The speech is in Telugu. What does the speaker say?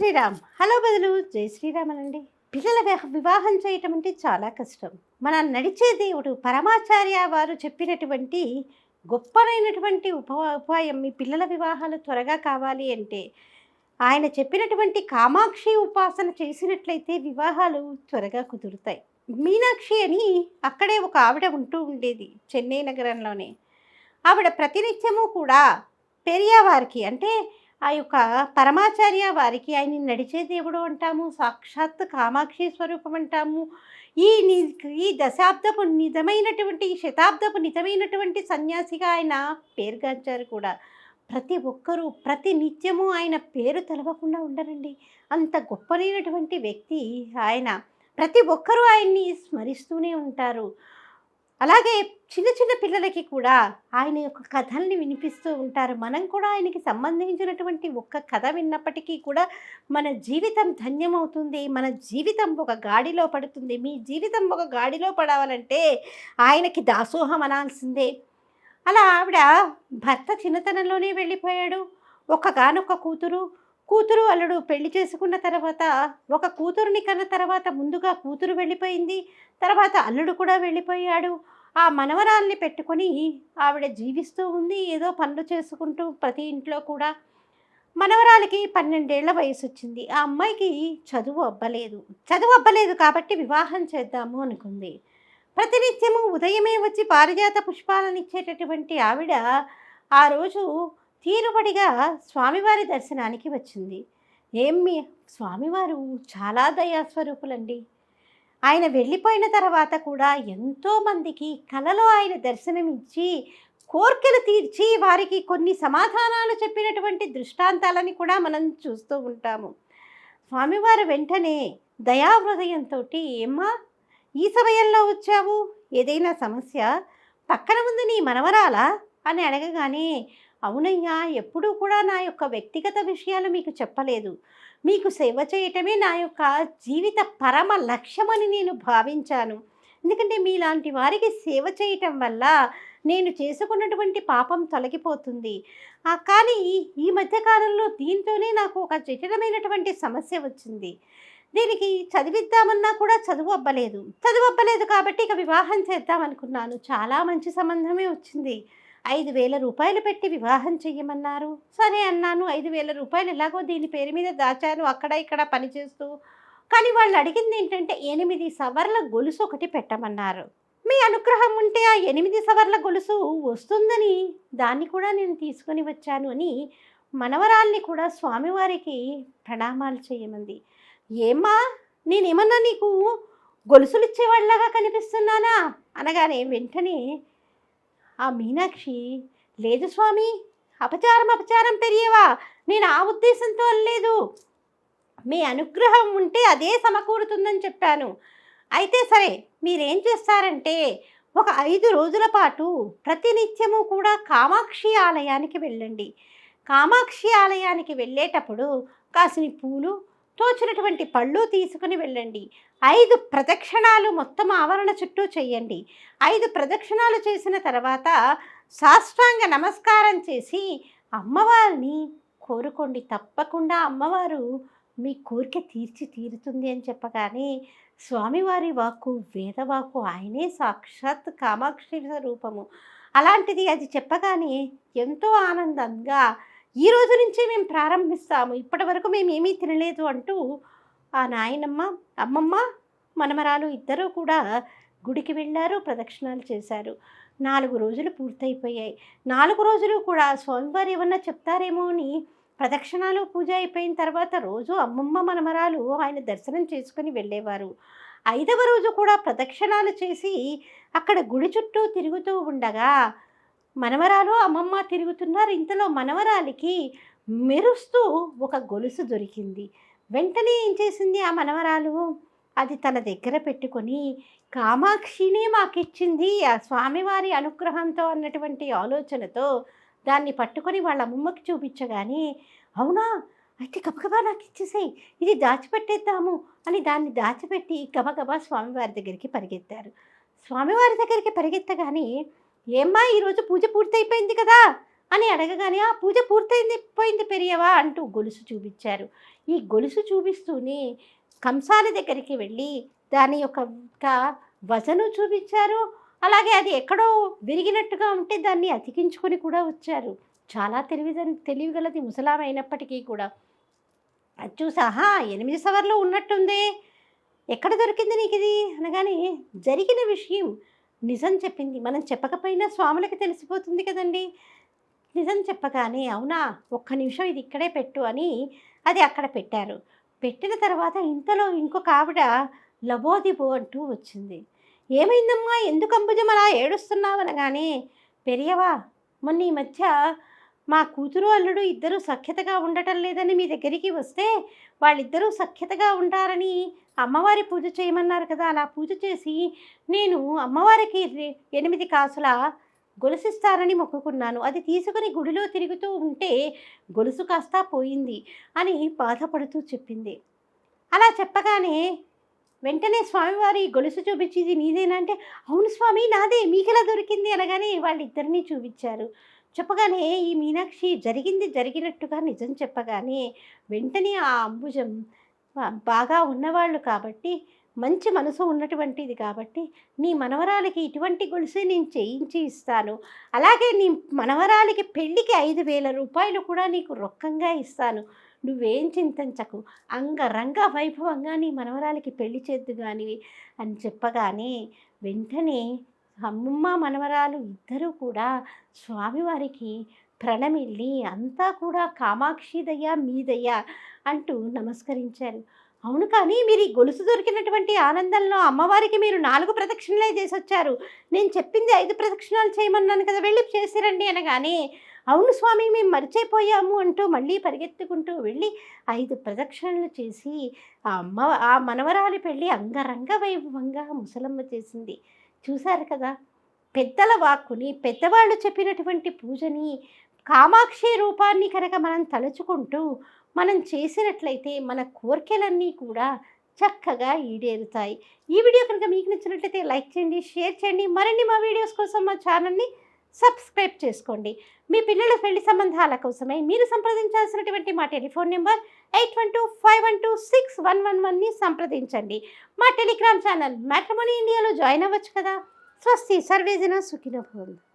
శ్రీరామ్. హలో బదులు. జై శ్రీరామ్ అనండి పిల్లల వివాహం చేయటం అంటే చాలా కష్టం. మన నడిచే దేవుడు పరమాచార్య వారు చెప్పినటువంటి గొప్పనైనటువంటి ఉప ఉపాయం మీ పిల్లల వివాహాలు త్వరగా కావాలి అంటే ఆయన చెప్పినటువంటి కామాక్షి ఉపాసన చేసినట్లయితే వివాహాలు త్వరగా కుదురుతాయి. మీనాక్షి అని అక్కడే ఒక ఆవిడ ఉంటూ ఉండేది చెన్నై నగరంలోనే. ఆవిడ ప్రతినిత్యము కూడా పెరియావారికి అంటే ఆ యొక్క పరమాచార్య వారికి ఆయన నడిచే దేవుడు అంటాము సాక్షాత్ కామాక్షి స్వరూపం అంటాము. ఈ ని ఈ దశాబ్దపు నిజమైనటువంటి ఈ శతాబ్దపు నిజమైనటువంటి సన్యాసిగా ఆయన పేరుగాంచారు కూడా. ప్రతి ఒక్కరూ ప్రతి నిత్యము ఆయన పేరు తెలవకుండా ఉండరండి. అంత గొప్పనైనటువంటి వ్యక్తి ఆయన. ప్రతి ఒక్కరూ ఆయన్ని స్మరిస్తూనే ఉంటారు. అలాగే చిన్న చిన్న పిల్లలకి కూడా ఆయన యొక్క కథల్ని వినిపిస్తూ ఉంటారు. మనం కూడా ఆయనకి సంబంధించినటువంటి ఒక్క కథ విన్నప్పటికీ కూడా మన జీవితం ధన్యమవుతుంది. మన జీవితం ఒక గాడిలో పడుతుంది. మీ జీవితం ఒక గాడిలో పడవాలంటే ఆయనకి దాసోహం అనాల్సిందే. అలా ఆవిడ భర్త చిన్నతనంలోనే వెళ్ళిపోయాడు. ఒక్కగానొక్క కూతురు కూతురు అల్లుడు పెళ్ళి చేసుకున్న తర్వాత ఒక కూతురుని కన్న తర్వాత ముందుగా కూతురు వెళ్ళిపోయింది. తర్వాత అల్లుడు కూడా వెళ్ళిపోయాడు. ఆ మనవరాల్ని పెట్టుకొని ఆవిడ జీవిస్తూ ఉంది. ఏదో పనులు చేసుకుంటూ ప్రతి ఇంట్లో కూడా. మనవరాలకి పన్నెండేళ్ళ వయసు వచ్చింది ఆ అమ్మాయికి చదువు అబ్బలేదు. చదువు అబ్బలేదు కాబట్టి వివాహం చేద్దాము అనుకుంది. ప్రతినిత్యము ఉదయమే వచ్చి పారిజాత పుష్పాలను ఇచ్చేటటువంటి ఆవిడ ఆ రోజు తీరుబడిగా స్వామివారి దర్శనానికి వచ్చింది. ఏమి స్వామివారు చాలా దయాస్వరూపులండి. ఆయన వెళ్ళిపోయిన తర్వాత కూడా ఎంతోమందికి కలలో ఆయన దర్శనమిచ్చి కోర్కెలు తీర్చి వారికి కొన్ని సమాధానాలు చెప్పినటువంటి దృష్టాంతాలని కూడా మనం చూస్తూ ఉంటాము. స్వామివారు వెంటనే దయాహృదయంతో ఏమ్మా ఈ సమయంలో వచ్చావు? ఏదైనా సమస్య? పక్కన ఉంది నీ మనవరాలా? అని అడగగానే అవునయ్యా ఎప్పుడూ కూడా నా యొక్క వ్యక్తిగత విషయాలు మీకు చెప్పలేదు. మీకు సేవ చేయటమే నా యొక్క జీవిత పరమ లక్ష్యమని నేను భావించాను. ఎందుకంటే మీలాంటి వారికి సేవ చేయటం వల్ల నేను చేసుకున్నటువంటి పాపం తొలగిపోతుంది. కానీ ఈ మధ్యకాలంలో దీంతోనే నాకు ఒక జటిలమైనటువంటి సమస్య వచ్చింది. దీనికి చదివిద్దామన్నా కూడా చదువు అవ్వలేదు చదువు అవ్వలేదు కాబట్టి ఇక వివాహం చేద్దాం అనుకున్నాను. చాలా మంచి సంబంధమే వచ్చింది. ఐదు వేల రూపాయలు పెట్టి వివాహం చెయ్యమన్నారు. సరే అన్నాను. ఐదు వేల రూపాయలు ఎలాగో దీని పేరు మీద దాచాను. అక్కడ ఇక్కడ పనిచేస్తూ కానీ వాళ్ళు అడిగింది ఏంటంటే ఎనిమిది సవర్ల గొలుసు ఒకటి పెట్టమన్నారు. మీ అనుగ్రహం ఉంటే ఆ ఎనిమిది సవర్ల గొలుసు వస్తుందని దాన్ని కూడా నేను తీసుకొని వచ్చాను అని మనవరాల్ని కూడా స్వామివారికి ప్రణామాలు చేయమంది. ఏమ్మా నేనేమన్నా నీకు గొలుసులు ఇచ్చేవాళ్ళగా కనిపిస్తున్నానా? అనగానే వెంటనే ఆ మీనాక్షి లేదు స్వామి అపచారం అపచారం పెరియవా నేను ఆ ఉద్దేశంతో అనలేదు. మీ అనుగ్రహం ఉంటే అదే సమకూరుతుందని చెప్పాను. అయితే సరే మీరేం చేస్తారంటే ఒక ఐదు రోజుల పాటు ప్రతినిత్యము కూడా కామాక్షి ఆలయానికి వెళ్ళండి. కామాక్షి ఆలయానికి వెళ్ళేటప్పుడు కాసిన పూలు తోచినటువంటి పళ్ళు తీసుకుని వెళ్ళండి. ఐదు ప్రదక్షిణాలు మొత్తం ఆవరణ చుట్టూ చేయండి. ఐదు ప్రదక్షిణాలు చేసిన తర్వాత సాష్టాంగ నమస్కారం చేసి అమ్మవారిని కోరుకోండి. తప్పకుండా అమ్మవారు మీ కోరిక తీర్చి తీరుతుంది అని చెప్పగానే స్వామివారి వాక్కు వేదవాకు ఆయనే సాక్షాత్ కామాక్షి రూపము అలాంటిది అది చెప్పగానే ఎంతో ఆనందంగా ఈ రోజు నుంచే మేము ప్రారంభిస్తాము. ఇప్పటి వరకు మేము ఏమీ తినలేదు అంటూ ఆ నాయనమ్మ అమ్మమ్మ మనమరాలు ఇద్దరూ కూడా గుడికి వెళ్ళారు ప్రదక్షిణాలు చేశారు. నాలుగు రోజులు పూర్తయిపోయాయి. నాలుగు రోజులు కూడా స్వామివారు ఏమన్నా చెప్తారేమో అని ప్రదక్షిణాలు పూజ అయిపోయిన తర్వాత రోజు అమ్మమ్మ మనమరాలు ఆయన దర్శనం చేసుకుని వెళ్ళేవారు. ఐదవ రోజు కూడా ప్రదక్షిణాలు చేసి అక్కడ గుడి చుట్టూ తిరుగుతూ ఉండగా మనవరాలు అమ్మమ్మ తిరుగుతున్నారు ఇంతలో మనవరాలికి మెరుస్తూ ఒక గొలుసు దొరికింది. వెంటనే ఏం చేసింది ఆ మనవరాలు? అది తన దగ్గర పెట్టుకొని కామాక్షిని మాకిచ్చింది ఆ స్వామివారి అనుగ్రహంతో అన్నటువంటి ఆలోచనతో దాన్ని పట్టుకొని వాళ్ళ అమ్మమ్మకి చూపించగానే అవునా? అయితే గబగబా నాకు ఇచ్చేసేయి. ఇది దాచిపెట్టేద్దాము అని దాన్ని దాచిపెట్టి గబగబా స్వామివారి దగ్గరికి పరిగెత్తారు. స్వామివారి దగ్గరికి పరిగెత్తగానే ఏమ్మా ఈరోజు పూజ పూర్తయిపోయింది కదా అని అడగగానే ఆ పూజ పూర్తయింది పోయింది పెరియవా అంటూ గొలుసు చూపించారు. ఈ గొలుసు చూపిస్తూనే కంసాల దగ్గరికి వెళ్ళి దాని యొక్క వజను చూపించారు. అలాగే అది ఎక్కడో విరిగినట్టుగా ఉంటే దాన్ని అతికించుకొని కూడా వచ్చారు. చాలా తెలివి తెలివిగలది ముసలాం అయినప్పటికీ కూడా. అది చూసి ఆహా ఎనిమిది సవర్లు ఉన్నట్టుంది. ఎక్కడ దొరికింది నీకు ఇది అనగానే జరిగిన విషయం నిజం చెప్పింది. మనం చెప్పకపోయినా స్వాములకి తెలిసిపోతుంది కదండి. నిజం చెప్పగానే అవునా ఒక్క నిమిషం ఇది ఇక్కడే పెట్టు అని అది అక్కడ పెట్టారు. పెట్టిన తర్వాత ఇంతలో ఇంకొక ఆవిడ లబోదిబో అంటూ వచ్చింది. ఏమైందమ్మా? ఎందుకు అంబుజం అలా ఏడుస్తున్నావు అనగానే పెరియవా మొన్న ఈ మధ్య మా కూతురు అల్లుడు ఇద్దరూ సఖ్యతగా ఉండటం లేదని మీ దగ్గరికి వస్తే వాళ్ళిద్దరూ సఖ్యతగా ఉంటారని అమ్మవారి పూజ చేయమన్నారు కదా. అలా పూజ చేసి నేను అమ్మవారికి ఎనిమిది కాసుల గొలుసిస్తారని మొక్కుకున్నాను. అది తీసుకుని గుడిలో తిరుగుతూ ఉంటే గొలుసు కాస్త పోయింది అని బాధపడుతూ చెప్పింది. అలా చెప్పగానే వెంటనే స్వామివారి గొలుసు చూపించి ఇది నీదేనా అంటే అవును స్వామి నాదే మీకెలా దొరికింది? అనగానే వాళ్ళిద్దరినీ చూపించారు. చెప్పగానే ఈ మీనాక్షి జరిగింది జరిగినట్టుగా నిజం చెప్పగానే వెంటనే ఆ అంబుజం బాగా ఉన్నవాళ్ళు కాబట్టి మంచి మనసు ఉన్నటువంటిది కాబట్టి నీ మనవరాలకి ఇటువంటి గొలుసే నేను చేయించి ఇస్తాను. అలాగే నీ మనవరాలకి పెళ్ళికి ఐదు వేల రూపాయలు కూడా నీకు రొక్కంగా ఇస్తాను. నువ్వేం చింతించకు. అంగరంగ వైభవంగా నీ మనవరాలకి పెళ్ళి చేద్దు కానీ అని చెప్పగానే వెంటనే అమ్మమ్మ మనవరాలు ఇద్దరూ కూడా స్వామివారికి ప్రణమిల్లి అంతా కూడా కామాక్షిదయ్యా మీదయ్యా అంటూ నమస్కరించారు. అవును కానీ మీరు ఈ గొలుసు దొరికినటువంటి ఆనందంలో అమ్మవారికి మీరు నాలుగు ప్రదక్షిణలే చేసి వచ్చారు నేను చెప్పింది ఐదు ప్రదక్షిణాలు చేయమన్నాను కదా వెళ్ళి చేసిరండి అనగానే అవును స్వామి మేము మర్చిపోయాము అంటూ మళ్ళీ పరిగెత్తుకుంటూ వెళ్ళి ఐదు ప్రదక్షిణలు చేసి ఆ అమ్మ ఆ మనవరాలి పెళ్ళి అంగరంగ వైభవంగా ముసలమ్మ చేసింది. చూశారు కదా? పెద్దల వాక్కుని పెద్దవాళ్ళు చెప్పినటువంటి పూజని కామాక్షి రూపాన్ని కనుక మనం తలుచుకుంటూ మనం చేసినట్లయితే మన కోరికలన్నీ కూడా చక్కగా ఈడేరుతాయి. ఈ వీడియో కనుక మీకు నచ్చినట్లయితే లైక్ చేయండి షేర్ చేయండి మరిన్ని మా వీడియోస్ కోసం మా ఛానల్ని సబ్స్క్రైబ్ చేసుకోండి. మీ పిల్లల పెళ్ళి సంబంధాల కోసమై మీరు సంప్రదించాల్సినటువంటి మా telephone number eight one two five one two six one one వన్ని సంప్రదించండి. మా టెలిగ్రామ్ ఛానల్ మ్యాట్రిమోనీ ఇండియాలో జాయిన్ అవ్వచ్చు కదా. స్వస్తి సర్వేజన సుఖిన భవంతు